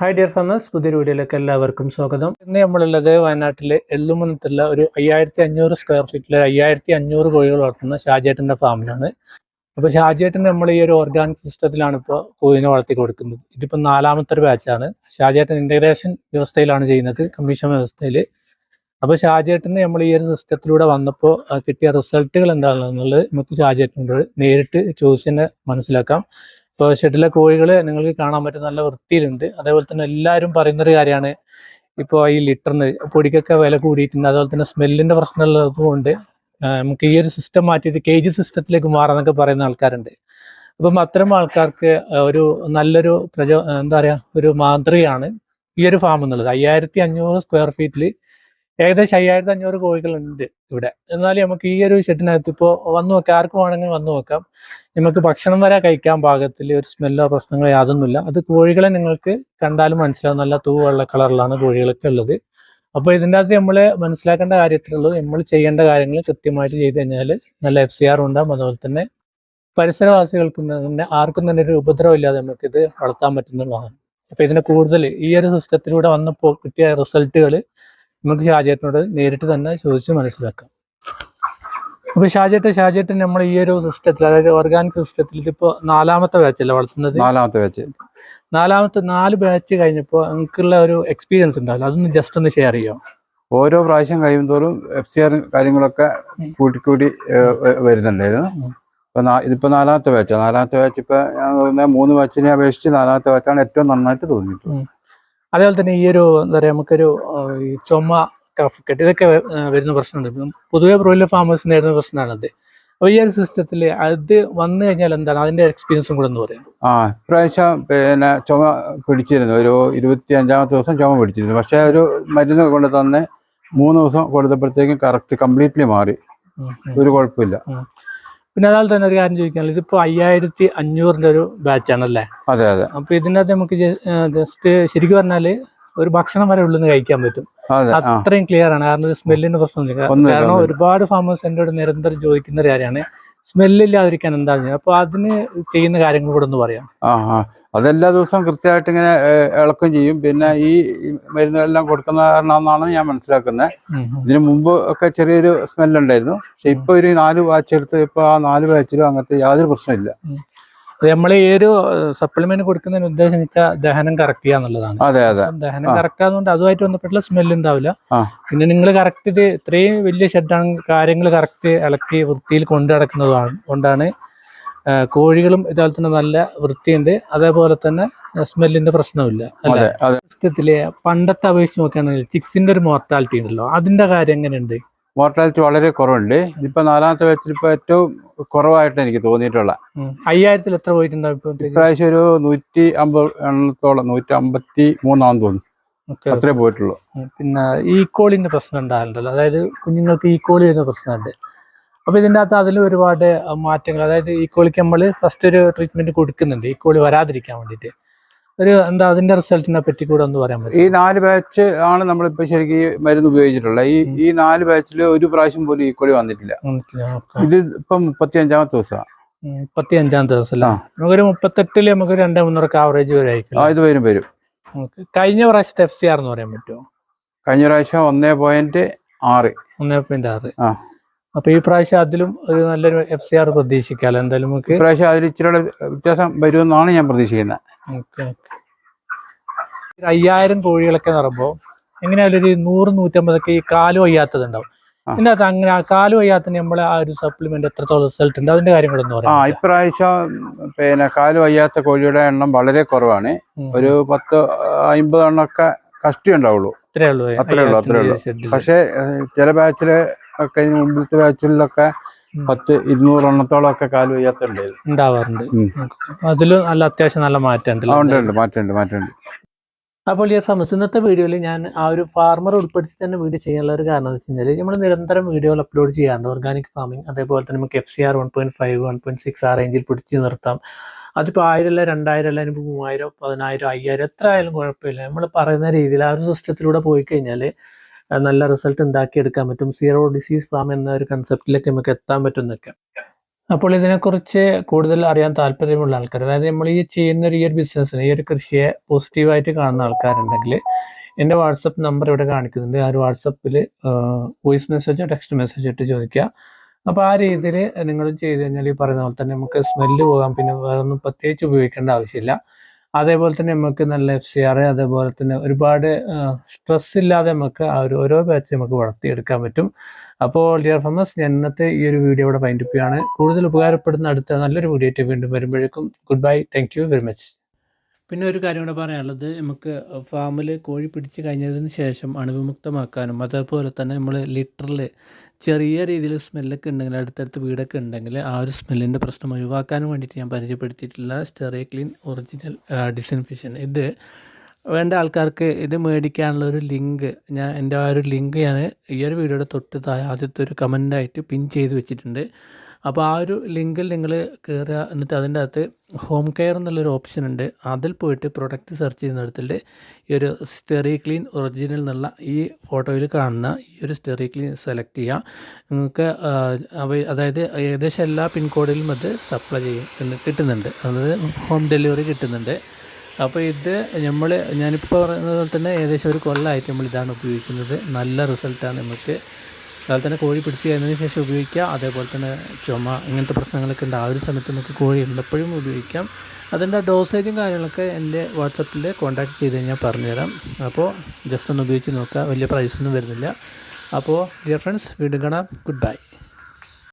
Hi dear farmers പുതിയൊരു വീഡിയോയിലേക്ക് എല്ലാവർക്കും സ്വാഗതം. ഇന്ന് നമ്മളുള്ളത് വയനാട്ടിലെ എല്ലുമുന്നത്തുള്ള ഒരു അയ്യായിരത്തി അഞ്ഞൂറ് സ്ക്വയർ ഫീറ്റിലെ അയ്യായിരത്തി അഞ്ഞൂറ് കോഴികൾ വളർത്തുന്ന ഷാജേട്ടന്റെ ഫാമിലാണ് അപ്പോൾ ഷാജേട്ടൻ നമ്മൾ ഈ ഒരു ഓർഗാനിക് സിസ്റ്റത്തിലാണ് ഇപ്പോൾ കോഴിനെ വളർത്തി കൊടുക്കുന്നത്. ഇതിപ്പോൾ നാലാമത്തെ ഒരു ബാച്ചാണ് ഷാജേട്ടൻ ഇന്റഗ്രേഷൻ വ്യവസ്ഥയിലാണ് ചെയ്യുന്നത് കമ്മീഷൻ വ്യവസ്ഥയിൽ അപ്പോൾ ഷാജേട്ടന് നമ്മൾ ഈ ഒരു സിസ്റ്റത്തിലൂടെ വന്നപ്പോൾ കിട്ടിയ റിസൾട്ടുകൾ എന്താണെന്നുള്ളത് നമുക്ക് ഷാജേട്ടനോട് നേരിട്ട് ചോദിച്ചു തന്നെ മനസ്സിലാക്കാം. ഇപ്പോൾ ഷെഡിലെ കോഴികൾ നിങ്ങൾക്ക് കാണാൻ പറ്റും നല്ല വൃത്തിയിലുണ്ട്. അതേപോലെ തന്നെ എല്ലാവരും പറയുന്നൊരു കാര്യമാണ് ഇപ്പോൾ ഈ ലിറ്ററിന് പൊടിക്കൊക്കെ വില കൂടിയിട്ടുണ്ട്. അതുപോലെ തന്നെ സ്മെല്ലിന്റെ പ്രശ്നമുള്ളതുകൊണ്ട് നമുക്ക് ഈ ഒരു സിസ്റ്റം മാറ്റിയിട്ട് കെ ജി സിസ്റ്റത്തിലേക്ക് മാറാന്നൊക്കെ പറയുന്ന ആൾക്കാരുണ്ട്. അപ്പം അത്തരം ആൾക്കാർക്ക് ഒരു നല്ലൊരു പ്രചോ എന്താ പറയുക ഒരു മാതൃകയാണ് ഈ ഒരു ഫാം എന്നുള്ളത്. അയ്യായിരത്തി അഞ്ഞൂറ് സ്ക്വയർ ഫീറ്റിൽ ഏകദേശം അയ്യായിരത്തി അഞ്ഞൂറ് കോഴികളുണ്ട് ഇവിടെ. എന്നാലും നമുക്ക് ഈ ഒരു ഷെഡിനകത്ത് ഇപ്പോൾ വന്നു നോക്കാം ആർക്ക് വേണമെങ്കിൽ വന്നു നോക്കാം. നമുക്ക് ഭക്ഷണം വരെ കഴിക്കാൻ പാകത്തിൽ ഒരു സ്മെല്ലോ പ്രശ്നങ്ങളോ യാതൊന്നുമില്ല. അത് കോഴികളെ നിങ്ങൾക്ക് കണ്ടാലും മനസ്സിലാവും. നല്ല തൂ വെള്ള കളറിലാണ് കോഴികളൊക്കെ ഉള്ളത്. അപ്പോൾ ഇതിന്റെ അകത്ത് നമ്മൾ മനസ്സിലാക്കേണ്ട കാര്യത്തിലുള്ളത് നമ്മൾ ചെയ്യേണ്ട കാര്യങ്ങൾ കൃത്യമായിട്ട് ചെയ്ത് കഴിഞ്ഞാൽ നല്ല എഫ് സി ആർ ഉണ്ടാകും അതുപോലെ തന്നെ പരിസരവാസികൾക്കും തന്നെ ആർക്കും തന്നെ ഒരു ഉപദ്രവം ഇല്ലാതെ നമുക്കിത് വളർത്താൻ പറ്റുന്നതാണ് അപ്പോൾ ഇതിന് കൂടുതൽ ഈ ഒരു സിസ്റ്റത്തിലൂടെ വന്നപ്പോൾ കിട്ടിയ റിസൾട്ടുകൾ നമുക്ക് ഷാജേട്ടനോട് നേരിട്ട് തന്നെ ചോദിച്ച് മനസ്സിലാക്കാം. അപ്പൊ ഷാജേട്ടൻ ഷാജേട്ടൻ നമ്മൾ ഈ ഒരു സിസ്റ്റത്തിൽ അതായത് ഓർഗാനിക് സിസ്റ്റത്തിൽ ഇപ്പോ നാലാമത്തെ ബാച്ചല്ലേ വളർത്തുന്നത്? നാലാമത്തെ ബാച്ച് നാലാമത്തെ നാല് ബാച്ച് കഴിഞ്ഞപ്പോൾ നിങ്ങൾക്കുള്ള ഒരു എക്സ്പീരിയൻസ് ഉണ്ടാവില്ല. അതൊന്ന് ജസ്റ്റ് ഒന്ന് ഷെയർ ചെയ്യാം ഓരോ പ്രാവശ്യം കഴിയുമോറും എഫ് സി ആർ കാര്യങ്ങളൊക്കെ കൂട്ടിക്കൂടി വരുന്നുണ്ടായിരുന്നു. ഇപ്പൊ ഇതിപ്പോ നാലാമത്തെ ബാച്ചാണ് നാലാമത്തെ ബാച്ച് ഇപ്പൊ ഞാൻ പറഞ്ഞ മൂന്ന് ബാച്ചിനെ അപേക്ഷിച്ച് നാലാമത്തെ ബാച്ചാണ് ഏറ്റവും നന്നായിട്ട് തോന്നിയിട്ടുള്ളത്. അതേപോലെ തന്നെ ഈ ഒരു എന്താ പറയുക നമുക്കൊരു ഈ ചുമ കഫ് കെട്ട് ഇതൊക്കെ വരുന്ന പ്രശ്നമുണ്ട്. പൊതുവേ ബ്രോയിലർ ഫാമേഴ്സിന് വരുന്ന പ്രശ്നമാണത് അപ്പോൾ ഈ ഒരു സിസ്റ്റത്തിൽ അത് വന്നു കഴിഞ്ഞാൽ എന്താണ്? അതിന്റെ എക്സ്പീരിയൻസും കൂടെ എന്ന് പറയാം ആ ഇപ്രാവശ്യം പിന്നെ ചുമ പിടിച്ചിരുന്നു. ഒരു ഇരുപത്തി അഞ്ചാമത്തെ ദിവസം ചുമ പിടിച്ചിരുന്നു. പക്ഷേ ഒരു മരുന്ന് കൊണ്ട് തന്നെ മൂന്ന് ദിവസം കൊടുത്തപ്പോഴത്തേക്കും കറക്റ്റ് കംപ്ലീറ്റ്ലി മാറി. ഒരു കുഴപ്പമില്ല. പിന്നെ അതാൽ തന്നെ ഒരു കാര്യം ചോദിക്കാനുള്ളത്. ഇതിപ്പോ അയ്യായിരത്തി അഞ്ഞൂറിന്റെ ഒരു ബാച്ചാണല്ലേ അതെ അതെ. അപ്പൊ ഇതിനകത്ത് നമുക്ക് ജസ്റ്റ് ശരിക്കും പറഞ്ഞാൽ ഒരു ഭക്ഷണം വരെ ഉള്ളിൽ നിന്ന് കഴിക്കാൻ പറ്റും. അതെ അത്രയും ക്ലിയർ ആണ്. കാരണം സ്മെല്ലിന് പ്രശ്നമില്ല. കാരണം ഒരുപാട് ഫാമേഴ്സ് എന്നോട് നിരന്തരം ചോദിക്കുന്ന ഒരു കാര്യമാണ്. സ്മെല്ലില്ലാതിരിക്കാൻ എന്താണ് അപ്പൊ അതിന് ചെയ്യുന്ന കാര്യങ്ങൾ കൂടെ ഒന്ന് പറയാം. അതെല്ലാ ദിവസവും കൃത്യമായിട്ട് ഇങ്ങനെ ഇളക്കം ചെയ്യും. പിന്നെ ഈ മരുന്നുകളെല്ലാം കൊടുക്കുന്ന കാരണമെന്നാണ് ഞാൻ മനസ്സിലാക്കുന്നത്. ഇതിന് മുമ്പ് ഒക്കെ ചെറിയൊരു സ്മെൽ ഉണ്ടായിരുന്നു പക്ഷെ ഇപ്പൊ ഒരു നാല് ബാച്ച് എടുത്ത് ഇപ്പൊ ആ നാല് ബാച്ചിലും അങ്ങനത്തെ യാതൊരു പ്രശ്നമില്ല നമ്മൾ ഈ ഒരു സപ്ലിമെന്റ് കൊടുക്കുന്നതിന് ഉദ്ദേശം വെച്ചാൽ ദഹനം കറക്റ്റ് ചെയ്യുക എന്നുള്ളതാണ്. അതെ അതെ. ദഹനം. കറക്റ്റ് ആയതുകൊണ്ട് അതുമായിട്ട് ബന്ധപ്പെട്ടുള്ള സ്മെല്ല് ഉണ്ടാവില്ല. പിന്നെ നിങ്ങൾ കറക്റ്റ് ഇത് ഇത്രയും വലിയ ഷെഡാണ് കാര്യങ്ങൾ കറക്റ്റ് ഇളക്കി വൃത്തിയിൽ കൊണ്ടു നടക്കുന്നതാണ് കൊണ്ടാണ് കോഴികളും ഇതുപോലെ തന്നെ നല്ല വൃത്തിയുണ്ട്. അതേപോലെ തന്നെ സ്മെല്ലിന്റെ പ്രശ്നമില്ല സിസ്റ്റത്തിലെ പണ്ടത്തെ അപേക്ഷിച്ച് നോക്കുകയാണെങ്കിൽ ചിക്സിന്റെ ഒരു മോർട്ടാലിറ്റി ഉണ്ടല്ലോ. അതിന്റെ കാര്യം എങ്ങനെയുണ്ട്? മോർട്ടാലിറ്റി വളരെ കുറവുണ്ട്. ഇതിപ്പോ നാലാമത്തെ ബാച്ചിൽ ഇപ്പൊ ഏറ്റവും കുറവായിട്ട് എനിക്ക് തോന്നിയിട്ടുള്ള. അയ്യായിരത്തിൽ എത്ര പോയിട്ടുണ്ടാവും ഇപ്പൊ ഇപ്രാവശ്യം ഒരു നൂറ്റി അമ്പത് എണ്ണത്തോളം നൂറ്റി അമ്പത്തി മൂന്നാന്ന് തോന്നുന്നു അത്രേ പോയിട്ടുള്ളൂ. പിന്നെ ഈ കോളിന്റെ പ്രശ്നം ഉണ്ടാകലുണ്ടല്ലോ അതായത് കുഞ്ഞുങ്ങൾക്ക് ഈ കോളി വരുന്ന പ്രശ്നമുണ്ട്. അപ്പൊ ഇതിന്റെ അകത്ത് അതിൽ ഒരുപാട് മാറ്റങ്ങൾ. അതായത് ഈ കോളിക്ക് നമ്മൾ ഫസ്റ്റ് ഒരു ട്രീറ്റ്മെന്റ് കൊടുക്കുന്നുണ്ട്. ഈ കോളി വരാതിരിക്കാൻ വേണ്ടിയിട്ട്. ഒരു എന്താ അതിന്റെ റിസൾട്ടിനെ പറ്റി കൂടെ ഒന്ന് പറയാൻ പറ്റും ഈ നാല് ബാച്ച് ആണ് നമ്മളിപ്പോ ശരിക്കും ഈ മരുന്ന് ഉപയോഗിച്ചിട്ടുള്ളത്. ഈ ഈ നാല് ബാച്ചിൽ ഒരു പ്രാവശ്യം പോലും ഈ കോളി വന്നിട്ടില്ല. ഇത് ഇപ്പൊ മുപ്പത്തി അഞ്ചാമത്തെ ദിവസമാണ് മുപ്പത്തി അഞ്ചാം ദിവസം അല്ലേ നമുക്കൊരു മുപ്പത്തെട്ടിൽ നമുക്ക് രണ്ടേ മൂന്നൂറൊക്കെ ആവറേജ് ആ ഇത് വരും വരും. കഴിഞ്ഞ പ്രാവശ്യത്തെ എഫ് സി ആർ എന്ന് പറയാൻ പറ്റുമോ? കഴിഞ്ഞ പ്രാവശ്യം ഒന്നേ പോയിന്റ് ആറ്. ഒന്നേ പോയിന്റ് ആറ്. ആ. അപ്പൊ ഈ പ്രാവശ്യം അതിലും ഒരു നല്ലൊരു എഫ് സി ആർ പ്രതീക്ഷിക്കാലോ? എന്തായാലും നമുക്ക് പ്രാവശ്യം അതിൽ ഇച്ചിരി വ്യത്യാസം വരുമെന്നാണ് ഞാൻ പ്രതീക്ഷിക്കുന്നത്. ഓക്കെ ഒരു അയ്യായിരം കോഴികളൊക്കെ നിറമ്പോ എങ്ങനെയായാലും ഒരു നൂറ് നൂറ്റമ്പതൊക്കെ ഈ കാൽ വയ്യാത്തത് ഉണ്ടാവും. ഇതിന്റെ അകത്ത് അങ്ങനെ ആ കാൽ നമ്മളെ ആ ഒരു സപ്ലിമെന്റ് എത്രത്തോളം റിസൾട്ട് ഉണ്ട്? അതിന്റെ കാര്യം കൂടെ ഒന്ന് ആ പറയാം ഇപ്രാവശ്യം പിന്നെ കാൽ വയ്യാത്ത കോഴിയുടെ എണ്ണം വളരെ കുറവാണ്. ഒരു പത്ത് അമ്പത് എണ്ണമൊക്കെ കഷ്ടി ഉണ്ടാവുള്ളൂ. അത്രേ ഉള്ളൂ. അത്രേ ഉള്ളൂ, അത്രേ ഉള്ളൂ. പക്ഷേ ചില ബാച്ചിൽ ഒക്കെ ഇതിന് മുമ്പിലത്തെ ബാച്ചിലൊക്കെ ഉം. പത്ത് ഇരുന്നൂറ് എണ്ണത്തോളം ഒക്കെ കാൽ വയ്യാത്തുണ്ട്. ഉണ്ടാവാറുണ്ട്. അതിൽ നല്ല അത്യാവശ്യം നല്ല മാറ്റം ആ ഉണ്ട് ഉണ്ട്. മാറ്റമുണ്ട് മാറ്റമുണ്ട് അപ്പോൾ ഈ സമസ് ഇന്നത്തെ വീഡിയോയിൽ ഞാൻ ആ ഒരു ഫാർമർ ഉൾപ്പെടുത്തി തന്നെ വീഡിയോ ചെയ്യാനുള്ള ഒരു കാരണം എന്ന് വെച്ച് കഴിഞ്ഞാൽ നമ്മൾ നിരന്തരം വീഡിയോകൾ അപ്ലോഡ് ചെയ്യാറുണ്ട്. ഓർഗാനിക് ഫാമിംഗ് അതേപോലെ തന്നെ നമുക്ക് F C R one point five one point six ആ റേഞ്ചിൽ പിടിച്ച് നിർത്താം. അതിപ്പോൾ ആയിരം അല്ല രണ്ടായിരം അല്ല ഇനിയിപ്പോൾ മൂവായിരം പതിനായിരം അയ്യായിരം എത്ര ആയാലും കുഴപ്പമില്ല. നമ്മൾ പറയുന്ന രീതിയിൽ ആ ഒരു സിസ്റ്റത്തിലൂടെ പോയി കഴിഞ്ഞാൽ നല്ല റിസൾട്ട് ഉണ്ടാക്കിയെടുക്കാൻ പറ്റും. സീറോ ഡിസീസ് ഫാം എന്ന ഒരു കൺസെപ്റ്റിലേക്ക് നമുക്ക് എത്താൻ പറ്റും എന്നൊക്കെ അപ്പോൾ ഇതിനെക്കുറിച്ച് കൂടുതൽ അറിയാൻ താല്പര്യമുള്ള ആൾക്കാർ അതായത് നമ്മൾ ഈ ചെയ്യുന്ന ഒരു ഈ ഒരു ബിസിനസ്സിന് ഈ ഒരു കൃഷിയെ പോസിറ്റീവായിട്ട് കാണുന്ന ആൾക്കാരുണ്ടെങ്കിൽ എന്റെ വാട്സപ്പ് നമ്പർ ഇവിടെ കാണിക്കുന്നുണ്ട്. ആ ഒരു വാട്സപ്പിൽ വോയിസ് മെസ്സേജോ ടെക്സ്റ്റ് മെസ്സേജോ ഇട്ട് ചോദിക്കുക. അപ്പോൾ ആ രീതിയിൽ നിങ്ങൾ ചെയ്ത് കഴിഞ്ഞാൽ ഈ പറയുന്ന പോലെ തന്നെ നമുക്ക് സ്മെല്ല് പോകാം. പിന്നെ വേറൊന്നും പ്രത്യേകിച്ച് ഉപയോഗിക്കേണ്ട ആവശ്യമില്ല. അതേപോലെ തന്നെ നമുക്ക് നല്ല എഫ് സി ആർ അതേപോലെ തന്നെ ഒരുപാട് സ്ട്രെസ് ഇല്ലാതെ നമുക്ക് ആ ഒരു ഓരോ ബാച്ച് നമുക്ക് വളർത്തിയെടുക്കാൻ പറ്റും. അപ്പോൾ ഡിയർ ഫാമസ് ഞാൻ ഇന്നത്തെ ഈ ഒരു വീഡിയോ ഇവിടെ വൈൻഡ് അപ്പ് ചെയ്യാണ് കൂടുതൽ ഉപകാരപ്പെടുന്ന അടുത്ത നല്ലൊരു വീഡിയോ വീണ്ടും വരുമ്പോഴേക്കും. Good bye thank very much പിന്നെ ഒരു കാര്യം കൂടെ പറയാനുള്ളത്. നമുക്ക് ഫാമിൽ കോഴി പിടിച്ച് കഴിഞ്ഞതിന് ശേഷം അണുവിമുക്തമാക്കാനും അതേപോലെ തന്നെ നമ്മൾ ലിറ്ററിൽ ചെറിയ രീതിയിൽ സ്മെല്ലൊക്കെ ഉണ്ടെങ്കിൽ അടുത്തടുത്ത് വീടൊക്കെ ഉണ്ടെങ്കിൽ ആ ഒരു സ്മെല്ലിന്റെ പ്രശ്നം ഒഴിവാക്കാനും വേണ്ടിയിട്ട് ഞാൻ പരിചയപ്പെടുത്തിയിട്ടുള്ള സ്റ്റെറേ ക്ലീൻ ഒറിജിനൽ ഡിസിൻഫിഷൻ ഇത് വേണ്ട ആൾക്കാർക്ക് ഇത് മേടിക്കാനുള്ള ഒരു ലിങ്ക് ഞാൻ എന്റെ ആ ഒരു ലിങ്ക് ഞാൻ ഈ ഒരു വീഡിയോയുടെ തൊട്ട് താഴെ ആദ്യത്തെ ഒരു കമന്റായിട്ട് പിൻ ചെയ്ത് വെച്ചിട്ടുണ്ട്. അപ്പോൾ ആ ഒരു ലിങ്കിൽ നിങ്ങൾ കയറുക എന്നിട്ട് അതിന്റെ അകത്ത് ഹോം കെയർ എന്നുള്ളൊരു ഓപ്ഷൻ ഉണ്ട്. അതിൽ പോയിട്ട് പ്രൊഡക്റ്റ് സെർച്ച് ചെയ്യുന്നിടത്തിൽ ഈ ഒരു സ്റ്റെറി ക്ലീൻ ഒറിജിനൽ എന്നുള്ള ഈ ഫോട്ടോയിൽ കാണുന്ന ഈ ഒരു സ്റ്റെറി ക്ലീൻ സെലക്ട് ചെയ്യുക. നിങ്ങൾക്ക് അതായത് ഏകദേശം എല്ലാ പിൻകോഡിലും അത് സപ്ലൈ ചെയ്യും കിട്ടുന്നുണ്ട്. അതായത് ഹോം ഡെലിവറി കിട്ടുന്നുണ്ട്. അപ്പോൾ ഇത് നമ്മൾ ഞാനിപ്പോൾ പറയുന്നത് പോലെ തന്നെ ഏകദേശം ഒരു കൊല്ലമായിട്ട് നമ്മൾ ഇതാണ് ഉപയോഗിക്കുന്നത്. നല്ല റിസൾട്ടാണ് നമുക്ക്. അതുപോലെ തന്നെ കോഴി പിടിച്ച് കഴിഞ്ഞതിന് ശേഷം ഉപയോഗിക്കാം. അതേപോലെ തന്നെ ചുമ ഇങ്ങനത്തെ പ്രശ്നങ്ങളൊക്കെ ഉണ്ട്. ആ ഒരു സമയത്ത് നമുക്ക് കോഴി ഉള്ളപ്പോഴും ഉപയോഗിക്കാം. അതിന്റെ ഡോസേജും കാര്യങ്ങളൊക്കെ എന്റെ വാട്സപ്പിൽ കോൺടാക്ട് ചെയ്ത് കഴിഞ്ഞാൽ പറഞ്ഞുതരാം. അപ്പോൾ ജസ്റ്റ് ഒന്ന് ഉപയോഗിച്ച് നോക്കുക വലിയ പ്രൈസൊന്നും വരുന്നില്ല. അപ്പോൾ ഡിയർ ഫ്രണ്ട്സ് വീണ്ടും കാണാം. Good bye.